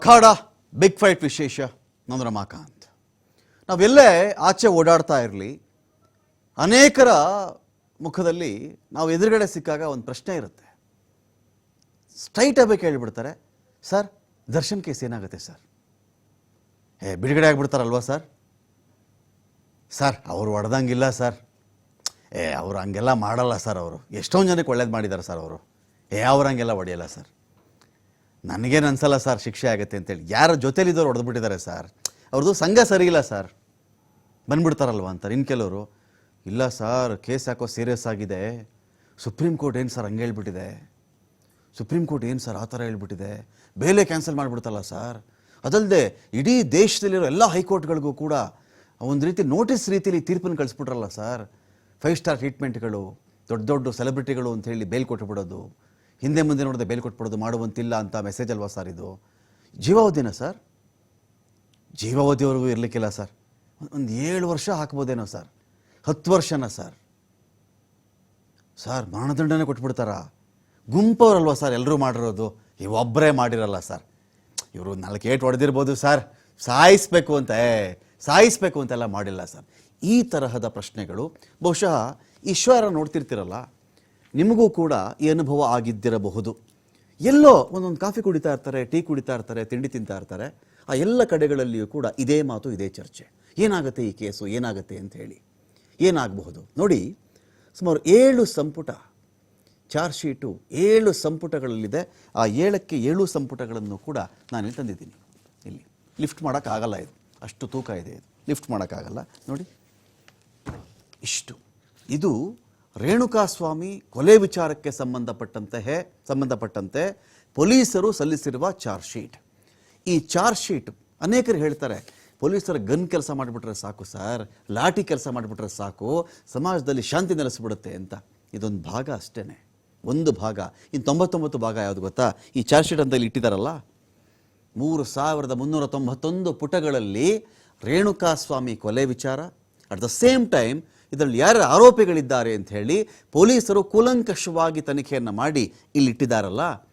ಅಖಾಡ big fight ವಿಶೇಷ ನಾನು ರಮಾಕಾಂತ್ ನಾವೆಲ್ಲೇ ಆಚೆ ಓಡಾಡ್ತಾ ಇರಲಿ, ಅನೇಕರ ಮುಖದಲ್ಲಿ ನಾವು ಎದುರುಗಡೆ ಸಿಕ್ಕಾಗ ಒಂದು ಪ್ರಶ್ನೆ ಇರುತ್ತೆ. ಸ್ಟ್ರೈಟ್ ಆಗಿ ಕೇಳಿಬಿಡ್ತಾರೆ ಸರ್ ದರ್ಶನ್ ಕೇಸ್ ಏನಾಗುತ್ತೆ ಸರ್ ಏ, ಬಿಡುಗಡೆ ಆಗಿಬಿಡ್ತಾರಲ್ವಾ ಸರ್ ಸರ್ ಅವರು ಹೊಡೆದಂಗಿಲ್ಲ ಸರ್ ಏ, ಅವ್ರು ಹಂಗೆಲ್ಲ ಮಾಡಲ್ಲ ಸರ್ ಅವರು. ಎಷ್ಟೊಂದು ಜನಕ್ಕೆ ಒಳ್ಳೇದು ಮಾಡಿದ್ದಾರೆ ಸರ್ ಅವರು. ಏ, ಅವ್ರು ಹಂಗೆಲ್ಲ ಹೊಡೆಯಲ್ಲ ಸರ್ ನನಗೇನು ಅನ್ಸಲ್ಲ ಸರ್ ಶಿಕ್ಷೆ ಆಗುತ್ತೆ ಅಂತೇಳಿ. ಯಾರ ಜೊತೆಲಿದ್ದವ್ರು ಹೊಡೆದ್ಬಿಟ್ಟಿದ್ದಾರೆ ಸರ್. ಅವ್ರದ್ದು ಸಂಘ ಸರಿ ಇಲ್ಲ ಸರ್. ಬಂದ್ಬಿಡ್ತಾರಲ್ವ ಅಂತಾರೆ. ಇನ್ನು ಕೆಲವರು, ಇಲ್ಲ ಸರ್, ಕೇಸ್ ಯಾಕೋ ಸೀರಿಯಸ್ ಆಗಿದೆ. ಸುಪ್ರೀಂ ಕೋರ್ಟ್ ಏನು ಸರ್ ಹಂಗೆ ಹೇಳ್ಬಿಟ್ಟಿದೆ? ಸುಪ್ರೀಂ ಕೋರ್ಟ್ ಏನು ಸರ್ ಆ ಥರ ಹೇಳ್ಬಿಟ್ಟಿದೆ? ಬೇಲೆ ಕ್ಯಾನ್ಸಲ್ ಮಾಡಿಬಿಡ್ತಲ್ಲ ಸರ್. ಅದಲ್ಲದೆ ಇಡೀ ದೇಶದಲ್ಲಿರೋ ಎಲ್ಲ ಹೈಕೋರ್ಟ್ಗಳಿಗೂ ಕೂಡ ಒಂದು ರೀತಿ ನೋಟಿಸ್ ರೀತಿಯಲ್ಲಿ ತೀರ್ಪನ್ನು ಕಳಿಸ್ಬಿಟ್ರಲ್ಲ ಸರ್. ಫೈವ್ ಸ್ಟಾರ್ ಟ್ರೀಟ್ಮೆಂಟ್ಗಳು ದೊಡ್ಡ ದೊಡ್ಡ ಸೆಲೆಬ್ರಿಟಿಗಳು ಅಂತ ಹೇಳಿ ಬೇಲ್ ಕೊಟ್ಟುಬಿಡೋದು ಹಿಂದೆ ಮುಂದೆ ನೋಡದೆ ಬೇಲ್ ಕೊಟ್ಬಿಡೋದು ಮಾಡುವಂತಿಲ್ಲ ಅಂತ ಮೆಸೇಜ್ ಅಲ್ವಾ ಸರ್ ಇದು? ಜೀವಾವಧಿನ ಸರ್ ಜೀವಾವಧಿವರೆಗೂ ಇರಲಿಕ್ಕಿಲ್ಲ ಸರ್ ಒಂದು ಏಳು ವರ್ಷ ಹಾಕ್ಬೋದೇನೋ ಸರ್ ಹತ್ತು ವರ್ಷನ ಸರ್ ಸರ್ ಮರಣದಂಡನೆ ಕೊಟ್ಬಿಡ್ತಾರಾ? ಗುಂಪವ್ರಲ್ವ ಸರ್ ಎಲ್ಲರೂ ಮಾಡಿರೋದು? ಇವೊಬ್ಬರೇ ಮಾಡಿರಲ್ಲ ಸರ್ ಇವರು ನಾಲ್ಕು ಏಟು ಹೊಡೆದಿರ್ಬೋದು ಸರ್ ಸಾಯಿಸ್ಬೇಕು ಅಂತ, ಏ, ಸಾಯಿಸ್ಬೇಕು ಅಂತೆಲ್ಲ ಮಾಡಿಲ್ಲ ಸರ್ ಈ ತರಹದ ಪ್ರಶ್ನೆಗಳು ಬಹುಶಃ ಈಶ್ವರ ನೋಡ್ತಿರ್ತಿರಲ್ಲ? ನಿಮಗೂ ಕೂಡ ಈ ಅನುಭವ ಆಗಿದ್ದಿರಬಹುದು. ಎಲ್ಲೋ ಒಂದೊಂದು ಕಾಫಿ ಕುಡಿತಾ ಇರ್ತಾರೆ, ಟೀ ಕುಡಿತಾ ಇರ್ತಾರೆ, ತಿಂಡಿ ತಿಂತಾ ಇರ್ತಾರೆ. ಆ ಎಲ್ಲ ಕಡೆಗಳಲ್ಲಿಯೂ ಕೂಡ ಇದೇ ಮಾತು, ಇದೇ ಚರ್ಚೆ. ಏನಾಗುತ್ತೆ ಈ ಕೇಸು? ಏನಾಗುತ್ತೆ ಅಂತ ಹೇಳಿ. ಏನಾಗಬಹುದು? ನೋಡಿ, ಸುಮಾರು ಏಳು ಸಂಪುಟ ಚಾರ್ಜ್ ಶೀಟು, ಏಳು ಸಂಪುಟಗಳಲ್ಲಿದೆ. ಆ ಏಳಕ್ಕೆ ಏಳು ಸಂಪುಟಗಳನ್ನು ಕೂಡ ನಾನು ತಂದಿದ್ದೀನಿ. ಇಲ್ಲಿ. ಲಿಫ್ಟ್ ಮಾಡೋಕ್ಕಾಗಲ್ಲ ಇದು. ಅಷ್ಟು ತೂಕ ಇದೆ ಇದು. ಲಿಫ್ಟ್ ಮಾಡೋಕ್ಕಾಗಲ್ಲ. ನೋಡಿ. ಇಷ್ಟು. ಇದು ರೇಣುಕಾಸ್ವಾಮಿ ಕೊಲೆ ವಿಚಾರಕ್ಕೆ ಸಂಬಂಧಪಟ್ಟಂತೆ ಸಂಬಂಧಪಟ್ಟಂತೆ ಪೊಲೀಸರು ಸಲ್ಲಿಸಿರುವ ಚಾರ್ಜ್ ಶೀಟ್. ಈ ಚಾರ್ಜ್ ಶೀಟ್ ಅನೇಕರು ಹೇಳ್ತಾರೆ, ಪೊಲೀಸರ ಗನ್ ಕೆಲಸ ಮಾಡಿಬಿಟ್ರೆ ಸಾಕು ಸರ್, ಲಾಠಿ ಕೆಲಸ ಮಾಡಿಬಿಟ್ರೆ ಸಾಕು, ಸಮಾಜದಲ್ಲಿ ಶಾಂತಿ ನೆಲೆಸಿಬಿಡುತ್ತೆ ಅಂತ. ಇದೊಂದು ಭಾಗ ಅಷ್ಟೇ ಒಂದು ಭಾಗ ಇನ್ನು ತೊಂಬತ್ತೊಂಬತ್ತು ಭಾಗ ಯಾವುದು ಗೊತ್ತಾ? ಈ ಚಾರ್ಜ್ ಶೀಟ್ ಅಂತ ಇಲ್ಲಿ ಇಟ್ಟಿದ್ದಾರಲ್ಲ ಮೂರು ಸಾವಿರದ ಮುನ್ನೂರ ತೊಂಬತ್ತೊಂದು ಪುಟಗಳಲ್ಲಿ ರೇಣುಕಾಸ್ವಾಮಿ ಕೊಲೆ ವಿಚಾರ, ಅಟ್ ದ ಸೇಮ್ ಟೈಮ್ ಇದರಲ್ಲಿ ಯಾರು ಆರೋಪಿಗಳಿದ್ದಾರೆ ಅಂತ ಹೇಳಿ ಪೊಲೀಸರು ಕೂಲಂಕಷವಾಗಿ ತನಿಖೆಯನ್ನು ಮಾಡಿ ಇಲ್ಲಿಟ್ಟಿದ್ದಾರಲ್ಲ?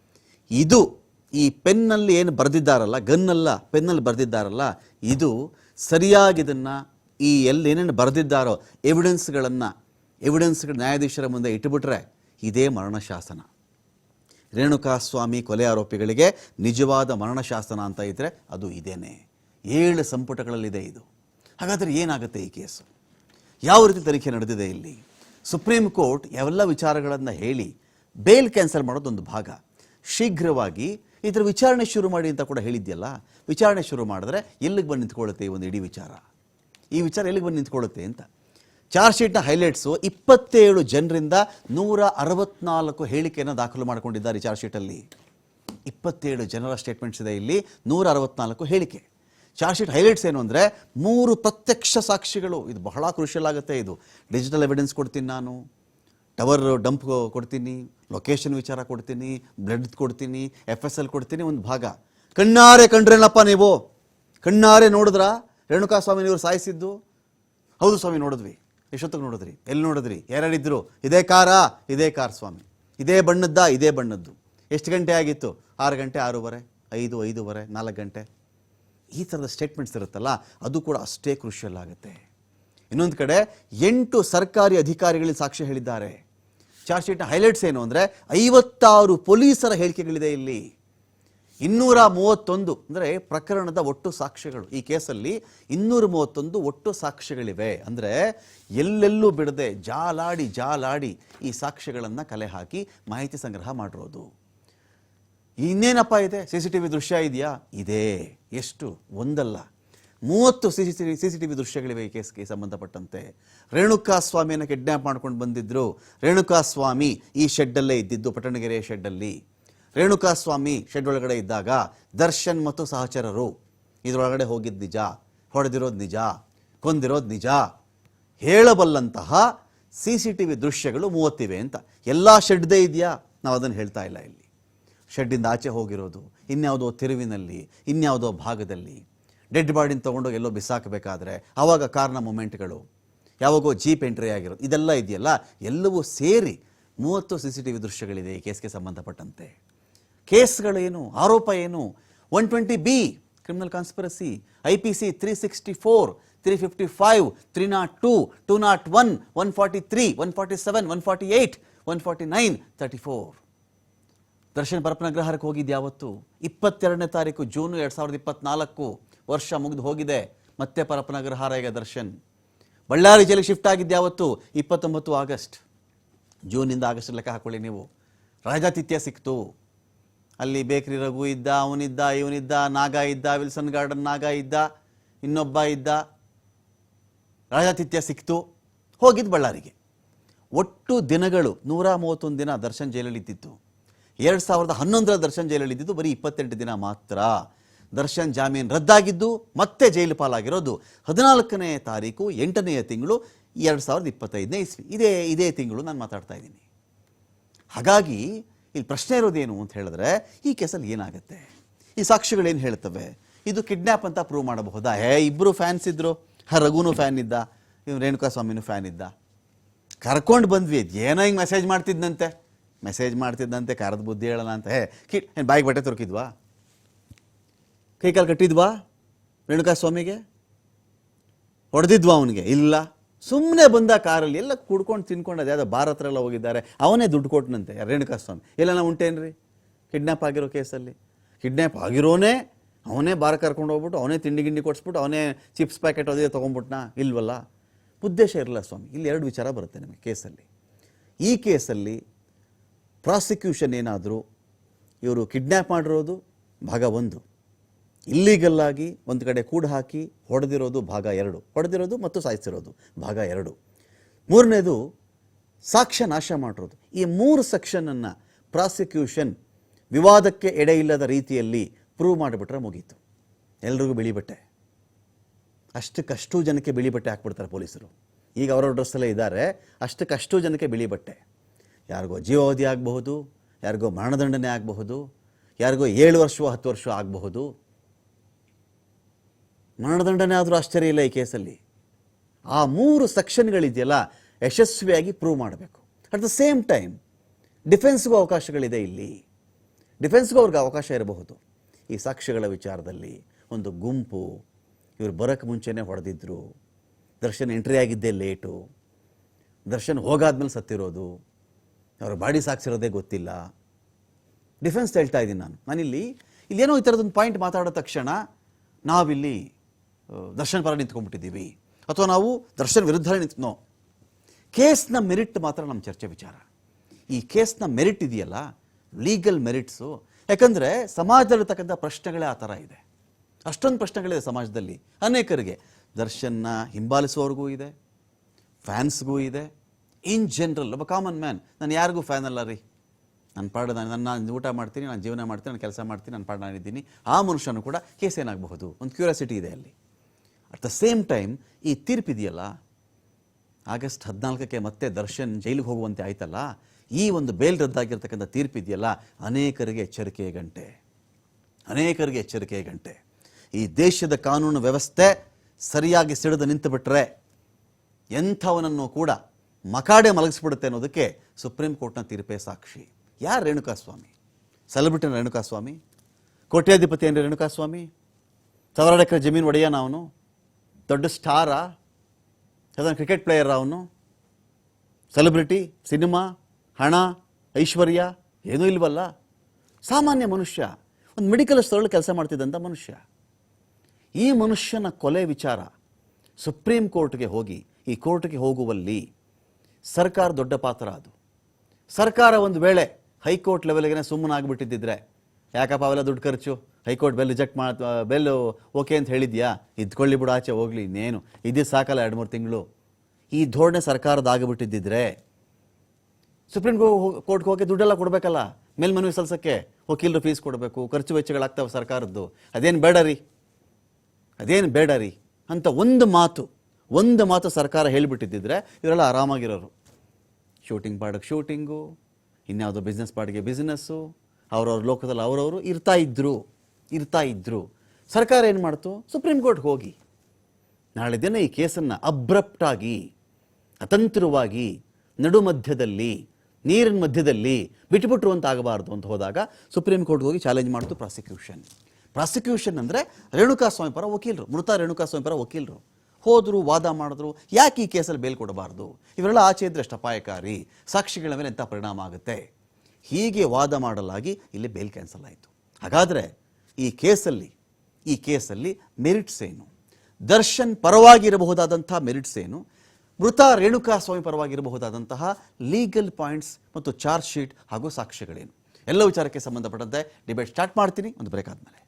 ಇದು ಈ ಪೆನ್ನಲ್ಲಿ ಏನು ಬರೆದಿದ್ದಾರಲ್ಲ, ಗನ್ನಲ್ಲ, ಪೆನ್ನಲ್ಲಿ ಬರೆದಿದ್ದಾರಲ್ಲ, ಇದು ಸರಿಯಾಗಿ ಇದನ್ನು ಈ ಎಲ್ಲಿ ಏನೇನು ಬರೆದಿದ್ದಾರೋ ಎವಿಡೆನ್ಸ್ಗಳನ್ನು ಎವಿಡೆನ್ಸ್ಗಳು ನ್ಯಾಯಾಧೀಶರ ಮುಂದೆ ಇಟ್ಟುಬಿಟ್ರೆ ಇದೇ ಮರಣಶಾಸನ. ರೇಣುಕಾಸ್ವಾಮಿ ಕೊಲೆ ಆರೋಪಿಗಳಿಗೆ ನಿಜವಾದ ಮರಣಶಾಸನ ಅಂತ ಇದ್ದರೆ ಅದು ಇದೇನೆ. ಏಳು ಸಂಪುಟಗಳಲ್ಲಿದೆ ಇದು. ಹಾಗಾದರೆ ಏನಾಗುತ್ತೆ ಈ ಕೇಸು? ಯಾವ ರೀತಿ ತನಿಖೆ ನಡೆದಿದೆ ಇಲ್ಲಿ? ಸುಪ್ರೀಂ ಕೋರ್ಟ್ ಯಾವೆಲ್ಲ ವಿಚಾರಗಳನ್ನು ಹೇಳಿ ಬೇಲ್ ಕ್ಯಾನ್ಸಲ್ ಮಾಡೋದೊಂದು ಭಾಗ. ಶೀಘ್ರವಾಗಿ ಇದರ ವಿಚಾರಣೆ ಶುರು ಮಾಡಿ ಅಂತ ಕೂಡ ಹೇಳಿದ್ಯಲ್ಲ, ವಿಚಾರಣೆ ಶುರು ಮಾಡಿದ್ರೆ ಎಲ್ಲಿಗೆ ಬಂದು ನಿಂತ್ಕೊಳ್ಳುತ್ತೆ ಈ ಒಂದು ಇಡೀ ವಿಚಾರ? ಈ ವಿಚಾರ ಎಲ್ಲಿಗೆ ಬಂದು ನಿಂತ್ಕೊಳ್ಳುತ್ತೆ ಅಂತ. ಚಾರ್ಜ್ ಶೀಟ್ನ ಹೈಲೈಟ್ಸು ಇಪ್ಪತ್ತೇಳು ಜನರಿಂದ ನೂರ ಅರವತ್ನಾಲ್ಕು ಹೇಳಿಕೆಯನ್ನು ದಾಖಲು ಮಾಡಿಕೊಂಡಿದ್ದಾರೆ ಚಾರ್ಜ್ ಶೀಟಲ್ಲಿ ಇಪ್ಪತ್ತೇಳು ಜನರ ಸ್ಟೇಟ್ಮೆಂಟ್ಸ್ ಇದೆ ಇಲ್ಲಿ ನೂರ ಅರವತ್ನಾಲ್ಕು ಹೇಳಿಕೆ. ಚಾರ್ಜ್ ಶೀಟ್ ಹೈಲೈಟ್ಸ್ ಏನು ಅಂದರೆ ಮೂರು ಪ್ರತ್ಯಕ್ಷ ಸಾಕ್ಷಿಗಳು. ಇದು ಬಹಳ ಕ್ರೂಷಿಯಲ್ ಆಗುತ್ತೆ ಇದು. ಡಿಜಿಟಲ್ ಎವಿಡೆನ್ಸ್ ಕೊಡ್ತೀನಿ ನಾನು. ಟವರ್ ಡಂಪ್ ಕೊಡ್ತೀನಿ. ಲೊಕೇಶನ್ ವಿಚಾರ ಕೊಡ್ತೀನಿ. ಬ್ಲಡ್ ಕೊಡ್ತೀನಿ. ಎಫ್ ಎಸ್ ಎಲ್ ಕೊಡ್ತೀನಿ ಒಂದು ಭಾಗ. ಕಣ್ಣಾರೆ ಕಂಡ್ರೇನಪ್ಪ ನೀವು? ಕಣ್ಣಾರೆ ನೋಡಿದ್ರಾ? ರೇಣುಕಾಸ್ವಾಮಿ ನೀವು ಸಾಯಿಸಿದ್ದು? ಹೌದು ಸ್ವಾಮಿ, ನೋಡಿದ್ವಿ. ಎಷ್ಟೊತ್ತಿಗೆ ನೋಡಿದ್ರಿ. ಎಲ್ಲಿ ನೋಡಿದ್ರಿ? ಯಾರ್ಯಾರಿದ್ರು? ಇದೇ ಕಾರಾ, ಇದೇ ಕಾರ್ ಸ್ವಾಮಿ. ಇದೇ ಬಣ್ಣದ್ದ, ಇದೇ ಬಣ್ಣದ್ದು. ಎಷ್ಟು ಗಂಟೆ ಆಗಿತ್ತು? ಆರು ಗಂಟೆ, ಆರೂವರೆ, ಐದು, ಐದೂವರೆ, ನಾಲ್ಕು ಗಂಟೆ. ಈ ಥರದ ಸ್ಟೇಟ್ಮೆಂಟ್ಸ್ ಇರುತ್ತಲ್ಲ, ಅದು ಕೂಡ ಅಷ್ಟೇ ಕ್ರೂಷಿಯಲ್ ಆಗುತ್ತೆ. ಇನ್ನೊಂದು ಕಡೆ, ಎಂಟು ಸರ್ಕಾರಿ ಅಧಿಕಾರಿಗಳಿಗೆ ಸಾಕ್ಷ್ಯ ಹೇಳಿದ್ದಾರೆ. ಚಾರ್ಜ್ ಶೀಟ್ನ ಹೈಲೈಟ್ಸ್ ಏನು ಅಂದರೆ, ಐವತ್ತಾರು ಪೊಲೀಸರ ಹೇಳಿಕೆಗಳಿದೆ ಇಲ್ಲಿ. ಇನ್ನೂರ ಮೂವತ್ತೊಂದು, ಅಂದರೆ ಪ್ರಕರಣದ ಒಟ್ಟು ಸಾಕ್ಷ್ಯಗಳು. ಈ ಕೇಸಲ್ಲಿ ಇನ್ನೂರ ಮೂವತ್ತೊಂದು ಒಟ್ಟು ಸಾಕ್ಷ್ಯಗಳಿವೆ. ಅಂದರೆ ಎಲ್ಲೆಲ್ಲೂ ಬಿಡದೆ ಜಾಲಾಡಿ ಜಾಲಾಡಿ ಈ ಸಾಕ್ಷ್ಯಗಳನ್ನು ಕಲೆ ಹಾಕಿ ಮಾಹಿತಿ ಸಂಗ್ರಹ ಮಾಡಿರೋದು. ಇನ್ನೇನಪ್ಪ ಇದೆ? ಸಿ ಸಿ ಟಿ ವಿ ದೃಶ್ಯ ಇದೆಯಾ? ಇದೆ. ಎಷ್ಟು? ಒಂದಲ್ಲ. ಮೂವತ್ತು C C T C C T V ದೃಶ್ಯಗಳಿವೆ ಈ ಕೇಸ್ಗೆ ಸಂಬಂಧಪಟ್ಟಂತೆ. ರೇಣುಕಾ ಸ್ವಾಮಿಯನ್ನು ಕಿಡ್ನ್ಯಾಪ್ ಮಾಡ್ಕೊಂಡು ಬಂದಿದ್ರು. ರೇಣುಕಾ ಸ್ವಾಮಿ ಈ ಶೆಡ್ಡಲ್ಲೇ ಇದ್ದಿದ್ದು ಪಟ್ಟಣಗೆರೆ ಶೆಡ್ಡಲ್ಲಿ ರೇಣುಕಾ ಸ್ವಾಮಿ ಶೆಡ್ ಒಳಗಡೆ ಇದ್ದಾಗ ದರ್ಶನ್ ಮತ್ತು ಸಹಚರರು ಇದರೊಳಗಡೆ ಹೋಗಿದ್ದು ನಿಜ, ಹೊಡೆದಿರೋದು ನಿಜ, ಕೊಂದಿರೋದು ನಿಜ. ಹೇಳಬಲ್ಲಂತಹ ಸಿ ಸಿ ಟಿ ವಿ ದೃಶ್ಯಗಳು ಮೂವತ್ತಿವೆ ಅಂತ. ಎಲ್ಲ ಶೆಡ್ದೇ ಇದೆಯಾ? ನಾವು ಅದನ್ನು ಹೇಳ್ತಾ ಇಲ್ಲ ಇಲ್ಲಿ. ಶೆಡ್ಡಿಂದ ಆಚೆ ಹೋಗಿರೋದು, ಇನ್ಯಾವುದೋ ತಿರುವಿನಲ್ಲಿ, ಇನ್ಯಾವುದೋ ಭಾಗದಲ್ಲಿ. ಡೆಡ್ ಬಾಡಿನ ತೊಗೊಂಡು ಎಲ್ಲೋ ಬಿಸಾಕಬೇಕಾದ್ರೆ ಆವಾಗ ಕಾರ್ನ ಮೂಮೆಂಟ್ಗಳು. ಯಾವಾಗೋ ಜೀಪ್ ಎಂಟ್ರಿ ಆಗಿರೋದು. ಇದೆಲ್ಲ ಇದೆಯಲ್ಲ? ಎಲ್ಲವೂ ಸೇರಿ ಮೂವತ್ತು ಸಿ ಸಿ ಟಿ ವಿ ದೃಶ್ಯಗಳಿದೆ ಈ ಕೇಸ್ಗೆ ಸಂಬಂಧಪಟ್ಟಂತೆ. ಕೇಸ್ಗಳೇನು ಆರೋಪ ಏನು? One twenty B, criminal conspiracy, I P C three sixty four, three fifty five three nought two two nought one one forty three, one forty seven, one forty eight one forty nine thirty four. Darshan ಪರಪನಗ್ರಹಾರಕ್ಕೆ ಹೋಗಿದ್ದು ಯಾವತ್ತು ಇಪ್ಪತ್ತೆರಡನೇ ತಾರೀಕು June ಎರಡು ಸಾವಿರದ ಇಪ್ಪತ್ನಾಲ್ಕು ವರ್ಷ ಮುಗಿದು ಹೋಗಿದೆ. ಮತ್ತೆ ಪರಪನಗ್ರಹಾರ ಈಗ ದರ್ಶನ್. ಬಳ್ಳಾರಿ ಜಿಲ್ಲೆಗೆ ಶಿಫ್ಟ್ ಆಗಿದ್ದು ಯಾವತ್ತು ಇಪ್ಪತ್ತೊಂಬತ್ತು ಆಗಸ್ಟ್. ಜೂನಿಂದ ಆಗಸ್ಟ್ ಲೆಕ್ಕ ಹಾಕೊಳ್ಳಿ ನೀವು. ರಾಜಾತಿಥ್ಯ ಸಿಕ್ತು. ಅಲ್ಲಿ ಬೇಕ್ರಿ ರಘು ಇದ್ದ, ಅವನಿದ್ದ, ಇವನಿದ್ದ, ನಾಗ ಇದ್ದ, ವಿಲ್ಸನ್ ಗಾರ್ಡನ್ ನಾಗ ಇದ್ದ, ಇನ್ನೊಬ್ಬ ಇದ್ದ. ರಾಜಾತಿಥ್ಯ ಸಿಕ್ತು. ಹೋಗಿದ್ದು ಬಳ್ಳಾರಿಗೆ. ಒಟ್ಟು ದಿನಗಳು ನೂರ ಮೂವತ್ತೊಂದು ದಿನ ದರ್ಶನ್ ಜೈಲಲ್ಲಿ ಇದ್ದಿತ್ತು ಎರಡು ಸಾವಿರದ ಹನ್ನೊಂದರ ದರ್ಶನ್ ಜೈಲಲ್ಲಿ ಇದ್ದಿದ್ದು ಬರೀ ಇಪ್ಪತ್ತೆಂಟು ದಿನ ಮಾತ್ರ. ದರ್ಶನ್ ಜಾಮೀನು ರದ್ದಾಗಿದ್ದು ಮತ್ತೆ ಜೈಲು ಪಾಲಾಗಿರೋದು ಹದಿನಾಲ್ಕನೇ ತಾರೀಕು ಎಂಟನೆಯ ತಿಂಗಳು ಎರಡು ಸಾವಿರದ ಇಪ್ಪತ್ತೈದನೇ ಇಸ್ವಿ. ಇದೇ ಇದೇ ತಿಂಗಳು ನಾನು ಮಾತಾಡ್ತಾ ಇದ್ದೀನಿ. ಹಾಗಾಗಿ ಇಲ್ಲಿ ಪ್ರಶ್ನೆ ಇರೋದೇನು ಅಂತ ಹೇಳಿದ್ರೆ ಈ ಕೇಸಲ್ಲಿ ಏನಾಗುತ್ತೆ? ಈ ಸಾಕ್ಷಿಗಳೇನು ಹೇಳ್ತವೆ? ಇದು ಕಿಡ್ನ್ಯಾಪ್ ಅಂತ ಪ್ರೂವ್ ಮಾಡಬಹುದಾ? ಹೇ ಇಬ್ಬರು ಫ್ಯಾನ್ಸ್ ಇದ್ರು. ಹ, ರಘುನು ಫ್ಯಾನ್ ಇದ್ದ. ರೇಣುಕಾ ಸ್ವಾಮಿನೂ ಫ್ಯಾನ್ ಇದ್ದ. ಕರ್ಕೊಂಡು ಬಂದ್ವಿ. ಏನೋ ಹಿಂಗೆ ಮೆಸೇಜ್ ಮಾಡ್ತಿದ್ದಂತೆ ಮೆಸೇಜ್ ಮಾಡ್ತಿದ್ದಂತೆ, ಕಾರದ ಬುದ್ಧಿ ಹೇಳಲ್ಲ ಅಂತ. ಹೇ, ಕಿ, ಏನು ಬಾಯಿಗೆ ಬಟ್ಟೆ ತುರುಕಿದ್ವಾ? ಕೈ ಕಾಲು ಕಟ್ಟಿದ್ವಾ ರೇಣುಕಾ ಸ್ವಾಮಿಗೆ? ಹೊಡೆದಿದ್ವಾ ಅವನಿಗೆ? ಇಲ್ಲ. ಸುಮ್ಮನೆ ಬಂದ ಕಾರಲ್ಲಿ ಎಲ್ಲ ಕುಡ್ಕೊಂಡು ತಿನ್ಕೊಂಡು ಅದ್ಯಾವುದೋ ಬಾರ್ ಹತ್ರ ಎಲ್ಲ ಹೋಗಿದ್ದಾರೆ. ಅವನೇ ದುಡ್ಡು ಕೊಟ್ಟನಂತೆ ರೇಣುಕಾ ಸ್ವಾಮಿ? ಎಲ್ಲ ಉಂಟೇನ್ರಿ ಕಿಡ್ನ್ಯಾಪ್ ಆಗಿರೋ ಕೇಸಲ್ಲಿ. ಕಿಡ್ನ್ಯಾಪ್ ಆಗಿರೋನೇ ಅವನೇ ಬಾರ್ ಕರ್ಕೊಂಡು ಹೋಗ್ಬಿಟ್ಟು, ಅವನೇ ತಿಂಡಿ ಗಿಂಡಿ ಕೊಡಿಸ್ಬಿಟ್ಟು, ಅವನೇ ಚಿಪ್ಸ್ ಪ್ಯಾಕೆಟ್ ಅದೇ ತೊಗೊಂಡ್ಬಿಟ್ನಾ ಇಲ್ವಲ್ಲ. ಉದ್ದೇಶ ಇರಲ್ಲ ಸ್ವಾಮಿ. ಇಲ್ಲಿ ಎರಡು ವಿಚಾರ ಬರುತ್ತೆ ನಿಮಗೆ ಕೇಸಲ್ಲಿ. ಈ ಕೇಸಲ್ಲಿ ಪ್ರಾಸಿಕ್ಯೂಷನ್ ಏನಾದರೂ ಇವರು ಕಿಡ್ನ್ಯಾಪ್ ಮಾಡಿರೋದು ಭಾಗ ಒಂದು. ಇಲ್ಲೀಗಲ್ಲಾಗಿ ಒಂದು ಕಡೆ ಕೂಡ ಹಾಕಿ ಹೊಡೆದಿರೋದು ಭಾಗ ಎರಡು. ಹೊಡೆದಿರೋದು ಮತ್ತು ಸಾಯಿಸಿರೋದು ಭಾಗ ಎರಡು. ಮೂರನೇದು ಸಾಕ್ಷ್ಯ ನಾಶ ಮಾಡಿರೋದು. ಈ ಮೂರು ಸೆಕ್ಷನನ್ನು ಪ್ರಾಸಿಕ್ಯೂಷನ್ ವಿವಾದಕ್ಕೆ ಎಡೆ ಇಲ್ಲದ ರೀತಿಯಲ್ಲಿ ಪ್ರೂವ್ ಮಾಡಿಬಿಟ್ರೆ ಮುಗೀತು. ಎಲ್ರಿಗೂ ಬಿಳಿಬಟ್ಟೆ. ಅಷ್ಟಕ್ಕಷ್ಟು ಜನಕ್ಕೆ ಬಿಳಿ ಬಟ್ಟೆ ಹಾಕ್ಬಿಡ್ತಾರೆ ಪೊಲೀಸರು. ಈಗ ಅವರ ಡ್ರೆಸ್ಸಲ್ಲೇ ಇದ್ದಾರೆ. ಅಷ್ಟಕ್ಕಷ್ಟು ಜನಕ್ಕೆ ಬಿಳಿ ಬಟ್ಟೆ ಯಾರಿಗೋ ಜೀವಾವಧಿ ಆಗಬಹುದು, ಯಾರಿಗೋ ಮರಣದಂಡನೆ ಆಗಬಹುದು, ಯಾರಿಗೋ ಏಳು ವರ್ಷವೋ ಹತ್ತು ವರ್ಷ ಆಗಬಹುದು. ಮರಣದಂಡನೆ ಆದರೂ ಆಶ್ಚರ್ಯ ಇಲ್ಲ ಈ ಕೇಸಲ್ಲಿ. ಆ ಮೂರು ಸೆಕ್ಷನ್ಗಳಿದೆಯಲ್ಲ, ಯಶಸ್ವಿಯಾಗಿ ಪ್ರೂವ್ ಮಾಡಬೇಕು. ಅಟ್ ದ ಸೇಮ್ ಟೈಮ್ ಡಿಫೆನ್ಸ್ಗೂ ಅವಕಾಶಗಳಿದೆ ಇಲ್ಲಿ. ಡಿಫೆನ್ಸ್ಗೂ ಅವ್ರಿಗೆ ಅವಕಾಶ ಇರಬಹುದು. ಈ ಸಾಕ್ಷ್ಯಗಳ ವಿಚಾರದಲ್ಲಿ ಒಂದು ಗುಂಪು, ಇವರು ಬರೋಕ್ಕೆ ಮುಂಚೆನೇ ಹೊಡೆದಿದ್ರು. ದರ್ಶನ್ ಎಂಟ್ರಿ ಆಗಿದ್ದೇ ಲೇಟು. ದರ್ಶನ್ ಹೋಗಾದ್ಮೇಲೆ ಸತ್ತಿರೋದು. ಅವರ ಬಾಡಿ ಸಾಕ್ಸಿರೋದೇ ಗೊತ್ತಿಲ್ಲ. ಡಿಫೆನ್ಸ್ ಹೇಳ್ತಾ ಇದ್ದೀನಿ ನಾನು. ನಾನಿಲ್ಲಿ ಇಲ್ಲೇನೋ ಈ ಥರದೊಂದು ಪಾಯಿಂಟ್ ಮಾತಾಡೋ ತಕ್ಷಣ ನಾವಿಲ್ಲಿ ದರ್ಶನ್ ಪರ ನಿಂತ್ಕೊಂಡ್ಬಿಟ್ಟಿದ್ದೀವಿ. ಅಥವಾ ನಾವು ದರ್ಶನ್ ವಿರುದ್ಧ ನಿಂತ್ನೋ ಕೇಸ್ನ ಮೆರಿಟ್ ಮಾತ್ರ ನಮ್ಮ ಚರ್ಚೆ ವಿಚಾರ. ಈ ಕೇಸ್ನ ಮೆರಿಟ್ ಇದೆಯಲ್ಲ ಲೀಗಲ್ ಮೆರಿಟ್ಸು ಯಾಕಂದರೆ ಸಮಾಜದಲ್ಲಿರ್ತಕ್ಕಂಥ ಪ್ರಶ್ನೆಗಳೇ ಆ ಥರ ಇದೆ. ಅಷ್ಟೊಂದು ಪ್ರಶ್ನೆಗಳಿದೆ ಸಮಾಜದಲ್ಲಿ. ಅನೇಕರಿಗೆ. ದರ್ಶನ್ನ ಹಿಂಬಾಲಿಸುವವ್ರಿಗೂ ಇದೆ. ಫ್ಯಾನ್ಸ್ಗೂ ಇದೆ. ಇನ್ ಜನರಲ್ ಒಬ್ಬ ಕಾಮನ್ ಮ್ಯಾನ್ ನಾನು ಯಾರಿಗೂ ಫ್ಯಾನ್ ಅಲ್ಲ ರೀ. ನನ್ನ ಪಾಡ ನಾನು ನಾನು ಊಟ ಮಾಡ್ತೀನಿ, ನಾನು ಜೀವನ ಮಾಡ್ತೀನಿ, ನಾನು ಕೆಲಸ ಮಾಡ್ತೀನಿ, ನಾನು ಪಾಡ ನಾನಿದ್ದೀನಿ. ಆ ಮನುಷ್ಯನೂ ಕೂಡ ಕೇಸ್ ಏನಾಗಬಹುದು? ಒಂದು ಕ್ಯೂರಿಯಾಸಿಟಿ ಇದೆ ಅಲ್ಲಿ. ಅಟ್ ದ ಸೇಮ್ ಟೈಮ್ ಈ ತೀರ್ಪಿದೆಯಲ್ಲ ಆಗಸ್ಟ್ ಹದಿನಾಲ್ಕಕ್ಕೆ ಮತ್ತೆ ದರ್ಶನ್ ಜೈಲಿಗೆ ಹೋಗುವಂತೆ ಆಯ್ತಲ್ಲ? ಈ ಒಂದು ಬೇಲ್ ರದ್ದಾಗಿರ್ತಕ್ಕಂಥ ತೀರ್ಪಿದೆಯಲ್ಲ ಅನೇಕರಿಗೆ ಎಚ್ಚರಿಕೆಯ ಗಂಟೆ. ಅನೇಕರಿಗೆ ಎಚ್ಚರಿಕೆಯ ಗಂಟೆ. ಈ ದೇಶದ ಕಾನೂನು ವ್ಯವಸ್ಥೆ ಸರಿಯಾಗಿ ಸಿಡಿದು ನಿಂತು ಬಿಟ್ಟರೆ ಎಂಥವನನ್ನು ಕೂಡ ಮಕಾಡೆ ಮಲಗಿಸ್ಬಿಡುತ್ತೆ ಅನ್ನೋದಕ್ಕೆ ಸುಪ್ರೀಂ ಕೋರ್ಟ್ನ ತೀರ್ಪೇ ಸಾಕ್ಷಿ. ಯಾರು ರೇಣುಕಾಸ್ವಾಮಿ? ಸೆಲೆಬ್ರಿಟಿ ರೇಣುಕಾಸ್ವಾಮಿ? ಕೋಟ್ಯಾಧಿಪತಿ ಅಂದರೆ ರೇಣುಕಾಸ್ವಾಮಿ? ಸಾವಿರಾರು ಎಕರೆ ಜಮೀನು ಒಡೆಯನ ಅವನು? ದೊಡ್ಡ ಸ್ಟಾರಾ? ಅದನ್ನು ಕ್ರಿಕೆಟ್ ಪ್ಲೇಯರ್ ಅವನು? Celebrity cinema? ಹಣ? ಐಶ್ವರ್ಯ? ಏನೂ ಇಲ್ವಲ್ಲ? ಸಾಮಾನ್ಯ ಮನುಷ್ಯ. ಒಂದು ಮೆಡಿಕಲ್ ಸ್ಥಳದಲ್ಲಿ ಕೆಲಸ ಮಾಡ್ತಿದ್ದಂಥ ಮನುಷ್ಯ. ಈ ಮನುಷ್ಯನ ಕೊಲೆ ವಿಚಾರ ಸುಪ್ರೀಂ ಕೋರ್ಟ್ಗೆ ಹೋಗಿ, ಈ ಕೋರ್ಟ್ಗೆ ಹೋಗುವಲ್ಲಿ ಸರ್ಕಾರ ದೊಡ್ಡ ಪಾತ್ರ ಅದು. ಸರ್ಕಾರ ಒಂದು ವೇಳೆ ಹೈಕೋರ್ಟ್ ಲೆವೆಲ್ಗೆ ಸುಮ್ಮನಾಗ್ಬಿಟ್ಟಿದ್ದಿದ್ರೆ, ಯಾಕಪ್ಪ ಅವೆಲ್ಲ ದುಡ್ಡು ಖರ್ಚು? ಹೈಕೋರ್ಟ್ ಬೆಲ್ ರಿಜೆಕ್ಟ್ ಮಾಡ, ಬೆಲ್ ಓಕೆ ಅಂತ ಹೇಳಿದ್ಯಾ? ಇದ್ಕೊಳ್ಳಿ ಬಿಡು, ಆಚೆ ಹೋಗ್ಲಿ, ಇನ್ನೇನು? ಇದೇ ಸಾಕಲ್ಲ ಎರಡು ಮೂರು ತಿಂಗಳು. ಈ ಧೋರಣೆ ಸರ್ಕಾರದ ಆಗಿಬಿಟ್ಟಿದ್ದಿದ್ರೆ, ಸುಪ್ರೀಂ ಕೋರ್ಟ್ಗೆ ಹೋಗಿ ದುಡ್ಡೆಲ್ಲ ಕೊಡಬೇಕಲ್ಲ? ಮೇಲ್ಮನವಿ ಸಲ್ಸಕ್ಕೆ ವಕೀಲರು ಫೀಸ್ ಕೊಡಬೇಕು, ಖರ್ಚು ವೆಚ್ಚಗಳಾಗ್ತವೆ ಸರ್ಕಾರದ್ದು. ಅದೇನು ಬೇಡ ರೀ? ಅದೇನು ಬೇಡ ರೀ? ಅಂತ ಒಂದು ಮಾತು ಒಂದು ಮಾತು ಸರ್ಕಾರ ಹೇಳಿಬಿಟ್ಟಿದ್ದಿದ್ರೆ ಇವರೆಲ್ಲ ಆರಾಮಾಗಿರೋರು. ಶೂಟಿಂಗ್ ಪಾಡಕ್ಕೆ ಶೂಟಿಂಗು ಇನ್ಯಾವುದೋ ಬಿಸ್ನೆಸ್ ಪಾಡಿಗೆ ಬಿಸ್ನೆಸ್ಸು ಅವ್ರವ್ರ ಲೋಕದಲ್ಲಿ ಅವರವರು ಇರ್ತಾ ಇದ್ದರು ಇರ್ತಾ ಇದ್ದರು ಸರ್ಕಾರ ಏನು ಮಾಡ್ತು? ಸುಪ್ರೀಂ ಕೋರ್ಟ್ಗೆ ಹೋಗಿ. ನಾಳೆ ದಿನ ಈ ಕೇಸನ್ನು ಅಬ್ರಪ್ಟಾಗಿ ಅತಂತ್ರವಾಗಿ, ನಡು ಮಧ್ಯದಲ್ಲಿ, ನೀರಿನ ಮಧ್ಯದಲ್ಲಿ ಬಿಟ್ಟುಬಿಟ್ರು ಅಂತ ಆಗಬಾರ್ದು ಅಂತ ಹೋದಾಗ ಸುಪ್ರೀಂ ಕೋರ್ಟ್ಗೆ ಹೋಗಿ ಚಾಲೆಂಜ್ ಮಾಡ್ತು ಪ್ರಾಸಿಕ್ಯೂಷನ್ ಪ್ರಾಸಿಕ್ಯೂಷನ್ ಅಂದರೆ ರೇಣುಕಾಸ್ವಾಮಿ ಪರ ವಕೀಲರು, ಮೃತ ರೇಣುಕಾಸ್ವಾಮಿ ಪರ ವಕೀಲರು. ಹೋದರು, ವಾದ ಮಾಡಿದ್ರು, ಯಾಕೆ ಈ ಕೇಸಲ್ಲಿ ಬೇಲ್ ಕೊಡಬಾರ್ದು? ಇವರೆಲ್ಲ ಆಚೆ ಇದ್ರೆ ಎಷ್ಟು ಅಪಾಯಕಾರಿ. ಸಾಕ್ಷಿಗಳ ಮೇಲೆ ಎಂಥ ಪರಿಣಾಮ ಆಗುತ್ತೆ? ಹೀಗೆ ವಾದ ಮಾಡಲಾಗಿ ಇಲ್ಲಿ ಬೇಲ್ ಕ್ಯಾನ್ಸಲ್ ಆಯಿತು. ಹಾಗಾದರೆ ಈ ಕೇಸಲ್ಲಿ ಈ ಕೇಸಲ್ಲಿ ಮೆರಿಟ್ಸ್ ಏನು? ದರ್ಶನ್ ಪರವಾಗಿರಬಹುದಾದಂಥ ಮೆರಿಟ್ಸ್ ಏನು? ಮೃತ ರೇಣುಕಾ ಸ್ವಾಮಿ ಪರವಾಗಿರಬಹುದಾದಂತಹ ಲೀಗಲ್ ಪಾಯಿಂಟ್ಸ್ ಮತ್ತು ಚಾರ್ಜ್ ಶೀಟ್ ಹಾಗೂ ಸಾಕ್ಷ್ಯಗಳೇನು? ಎಲ್ಲ ವಿಚಾರಕ್ಕೆ ಸಂಬಂಧಪಟ್ಟಂತೆ ಡಿಬೇಟ್ ಸ್ಟಾರ್ಟ್ ಮಾಡ್ತೀನಿ. ಒಂದು ಬ್ರೇಕ್ ಆದಮೇಲೆ.